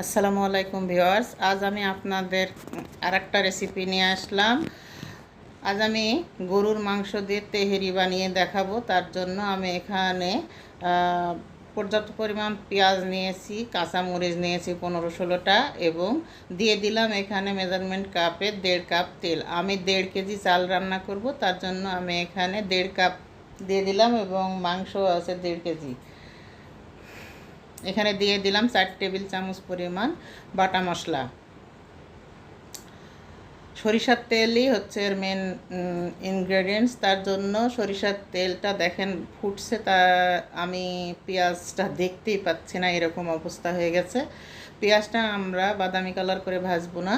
আসসালামু আলাইকুম ভিউয়ার্স, আজ আমি আপনাদের আর একটা রেসিপি নিয়ে আসলাম। আজ আমি গরুর মাংস দিয়ে তেহেরি বানিয়ে দেখাবো, তার জন্য আমি এখানে পর্যাপ্ত পরিমাণ পেঁয়াজ নিয়েছি, কাঁচামরিচ নিয়েছি পনেরো ষোলোটা এবং দিয়ে দিলাম এখানে মেজারমেন্ট কাপে দেড় কাপ তেল। আমি দেড় কেজি চাল রান্না করব, তার জন্য আমি এখানে দেড় কাপ দিয়ে দিলাম এবং মাংস আছে দেড় কেজি। এখানে দিয়ে দিলাম চার টেবিল চামচ পরিমাণ বাটা মশলা। সরিষার তেলই হচ্ছে এর মেন ইনগ্রেডিয়েন্টস তার জন্য সরিষার তেলটা দেখেন ফুটছে তা আমি পেঁয়াজটা দেখতেই পাচ্ছি না, এরকম অবস্থা হয়ে গেছে। পেঁয়াজটা আমরা বাদামি কালার করে ভাজবো না।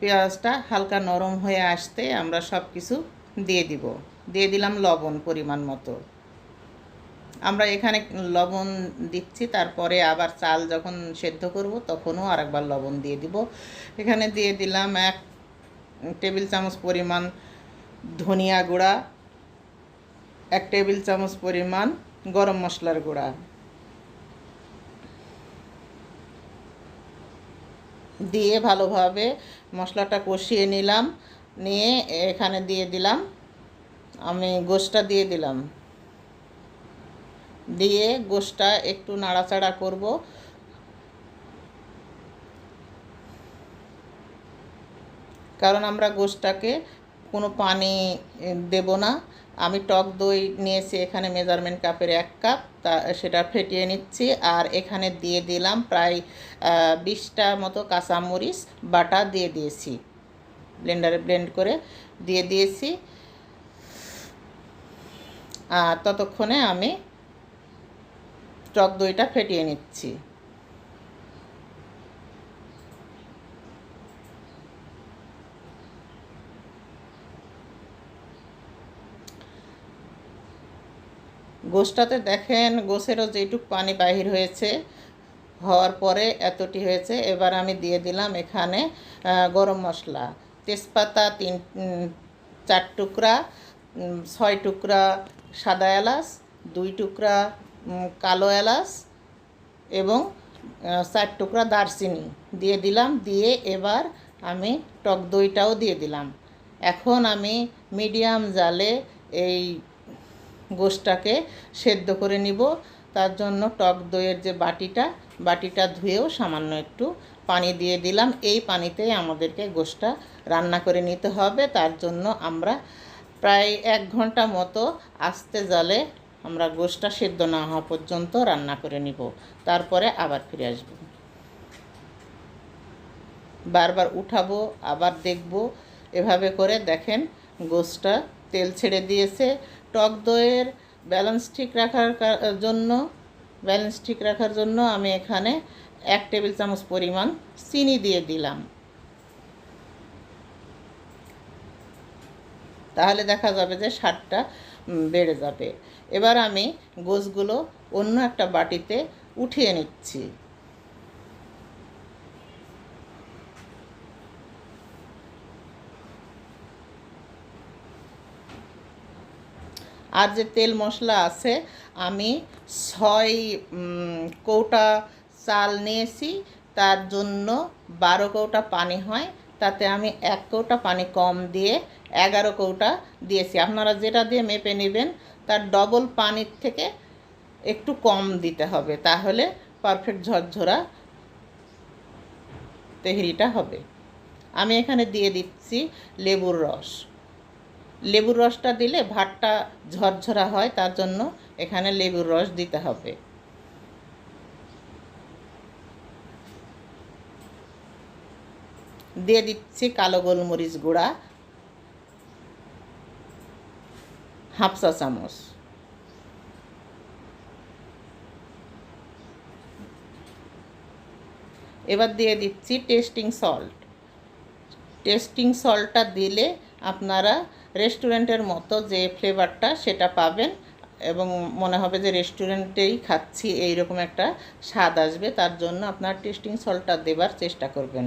পেঁয়াজটা হালকা নরম হয়ে আসতে আমরা সব কিছু দিয়ে দিব। দিয়ে দিলাম লবণ পরিমাণ মতো। আমরা এখানে লবণ দিচ্ছি, তারপরে আবার চাল যখন সেদ্ধ করব তখনও আরেকবার লবণ দিয়ে দিব। এখানে দিয়ে দিলাম এক টেবিল চামচ পরিমাণ ধনিয়া গুঁড়া, এক টেবিল চামচ পরিমাণ গরম মশলার গুঁড়া। দিয়ে ভালোভাবে মশলাটা কষিয়ে নিলাম, নিয়ে এখানে দিয়ে দিলাম, আমি গোশটা দিয়ে দিলাম। দিয়ে গোশটা একটু নাড়াচাড়া করব। কারণ আমরা গোশটাকে কোনো পানি দেব না। আমি টক দই নিয়েছি, এখানে মেজারমেন্ট কাপের এক কাপ, তা, সেটা ফেটিয়ে নিচ্ছি। আর এখানে দিয়ে দিলাম প্রায় বিশটা মতো কাঁচামরিচ, বাটা দিয়ে দিয়েছি। ব্লেন্ডারে ব্লেন্ড করে দিয়ে দিয়েছি। আর ততক্ষণে আমি টক দইটা ফেটিয়ে নিচ্ছি। গোশটাতে দেখেন গোছেরও যেটুক পানি বাহির হয়েছে, হওয়ার পরে এতটি হয়েছে। এবার আমি দিয়ে দিলাম এখানে গরম মশলা। তেজপাতা তিন চার টুকরা ছয় টুকরা সাদা এলাচ, দুই টুকরা কালো এলাচ এবং চার টুকরা দারচিনি দিয়ে দিলাম, দিয়ে এবার আমি টক দইটাও দিয়ে দিলাম। এখন আমি মিডিয়াম জালে এই গোশটাকে সেদ্ধ করে নিব। তার জন্য টক দইয়ের যে বাটিটা বাটিটা ধুয়েও সামান্য একটু পানি দিয়ে দিলাম। এই পানিতেই আমাদেরকে গোশটা রান্না করে নিতে হবে। তার জন্য আমরা প্রায় এক ঘণ্টা মতো আস্তে জালে আমরা গোশটা সেদ্ধ না হওয়া পর্যন্ত রান্না করে নিব। তারপরে আবার ফিরে আসব। বারবার উঠাবো আবার দেখব। এভাবে করে দেখেন গোশটা তেল ছেড়ে দিয়েছে। টক দইয়ের ব্যালেন্স ঠিক রাখার জন্য ব্যালেন্স ঠিক রাখার জন্য আমি এখানে এক টেবিল চামচ পরিমাণ চিনি দিয়ে দিলাম। তাহলে দেখা যাবে যে উম, বেড়ে যাবে। এবার আমি গোছগুলো অন্য একটা বাটিতে উঠিয়ে নিচ্ছি। আর যে তেল মশলা আছে, আমি ছয় কৌটা চাল নিয়েছি। তার জন্য বারো কৌটা পানি হয়। তাতে আমি এক কৌটা পানি কম দিয়ে এগারো কৌটা দিয়েছি। আপনারা যেটা দিয়ে মেপে নেবেন, তার ডবল পানির থেকে একটু কম দিতে হবে, তাহলে পারফেক্ট ঝরঝরা তেহরিটা হবে। আমি এখানে দিয়ে দিচ্ছি লেবুর রস। লেবুর রসটা দিলে ভাতটা ঝরঝরা হয়, তার জন্য এখানে লেবুর রস দিতে হবে। দিয়ে দিচ্ছি কালো গোলমরিচ গুঁড়া, হাফ চা চামচ। এবার দিয়ে দিচ্ছি টেস্টিং সল্ট। টেস্টিং সল্টটা দিলে আপনারা রেস্টুরেন্টের মতো যে ফ্লেভারটা সেটা পাবেন এবং মনে হবে যে রেস্টুরেন্টেই খাচ্ছি, এইরকম একটা স্বাদ আসবে, তার জন্য আপনার টেস্টিং সল্টটা দেবার চেষ্টা করবেন।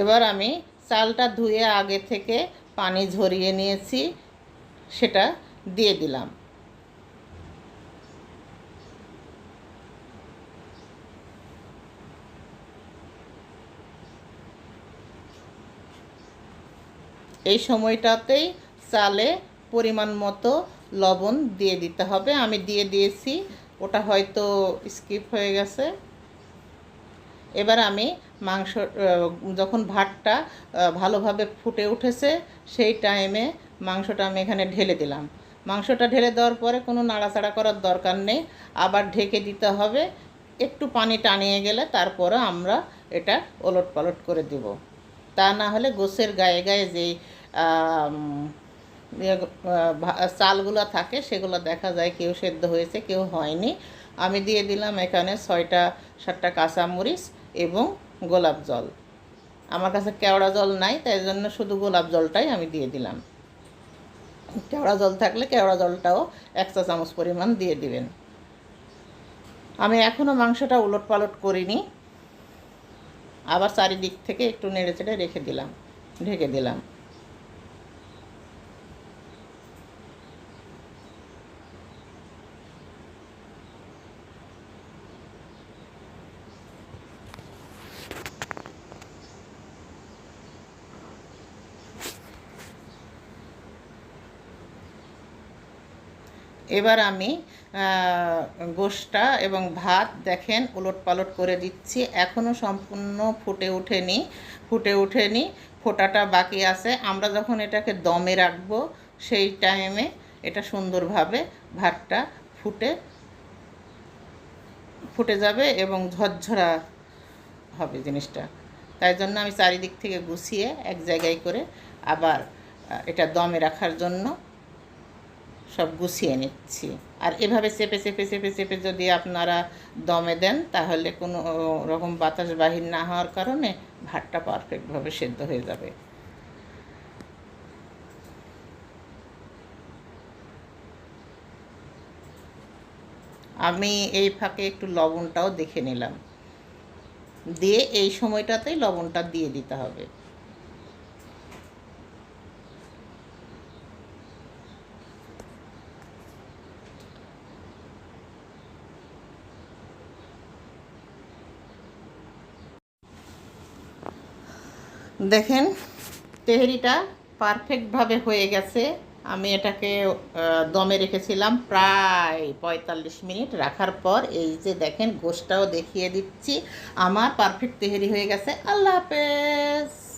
এবার আমি চালটা ধুয়ে আগে থেকে পানি ঝরিয়ে নিয়েছি, সেটা দিয়ে দিলাম। এই সময়টাতেই চালে পরিমাণ মতো লবণ দিয়ে দিতে হবে। আমি দিয়ে দিয়েছি, ওটা হয়তো স্কিপ হয়ে গেছে। এবার আমি মাংস যখন ভাতটা ভালোভাবে ফুটে উঠেছে সেই টাইমে মাংসটা আমি এখানে ঢেলে দিলাম। মাংসটা ঢেলে দেওয়ার পরে কোনো নাড়াচাড়া করার দরকার নেই। আবার ঢেকে দিতে হবে একটু পানি টানিয়ে গেলে তারপরে আমরা এটা ওলট পালট করে দিব। তা না হলে গোছের গায়ে গায়ে যেই ইয়ে, চালগুলো থাকে সেগুলো দেখা যায় কেউ সেদ্ধ হয়েছে কেউ হয়নি। আমি দিয়ে দিলাম এখানে ছয়টা সাতটা কাঁচামরিচ এবং গোলাপ জল। আমার কাছে কেওড়া জল নাই, তাই জন্য শুধু গোলাপ জলটাই আমি দিয়ে দিলাম। কেওড়া জল থাকলে কেওড়া জলটাও এক চা চামচ পরিমাণ দিয়ে দিবেন। আমি এখনও মাংসটা উলট পালট করিনি। আবার চারিদিক থেকে একটু নেড়ে চেড়ে রেখে দিলাম, ঢেকে দিলাম। এবার আমি গোশটা এবং ভাত দেখেন উলট পালট করে দিচ্ছি। এখনও সম্পূর্ণ ফুটে ওঠেনি ফুটে ওঠেনি, ফোটাটা বাকি আছে। আমরা যখন এটাকে দমে রাখব, সেই টাইমে এটা সুন্দরভাবে ভাতটা ফুটে ফুটে যাবে এবং ঝরঝরা হবে জিনিসটা। তাই জন্য আমি চারিদিক থেকে গুছিয়ে এক জায়গায় করে আবার এটা দমে রাখার জন্য সব গুছিয়ে নিচ্ছি। আর এভাবে চেপে চেপে চেপে চেপে যদি আপনারা দমে দেন, তাহলে কোনো রকম বাতাস বাহির না হওয়ার কারণে ভাতটা পারফেক্টভাবে সেদ্ধ হয়ে যাবে। আমি এই ফাঁকে একটু লবণটাও দেখে নিলাম। দিয়ে এই সময়টাতেই লবণটা দিয়ে দিতে হবে। দেখেন, তেহরিটা পারফেক্টভাবে হয়ে গেছে। আমি এটাকে দমে রেখেছিলাম প্রায় পঁয়তাল্লিশ মিনিট রাখার পর। এই যে দেখেন গোষ্ঠটাও দেখিয়ে দিচ্ছি। আমার পারফেক্ট তেহরি হয়ে গেছে। আল্লাহ হাফেজ!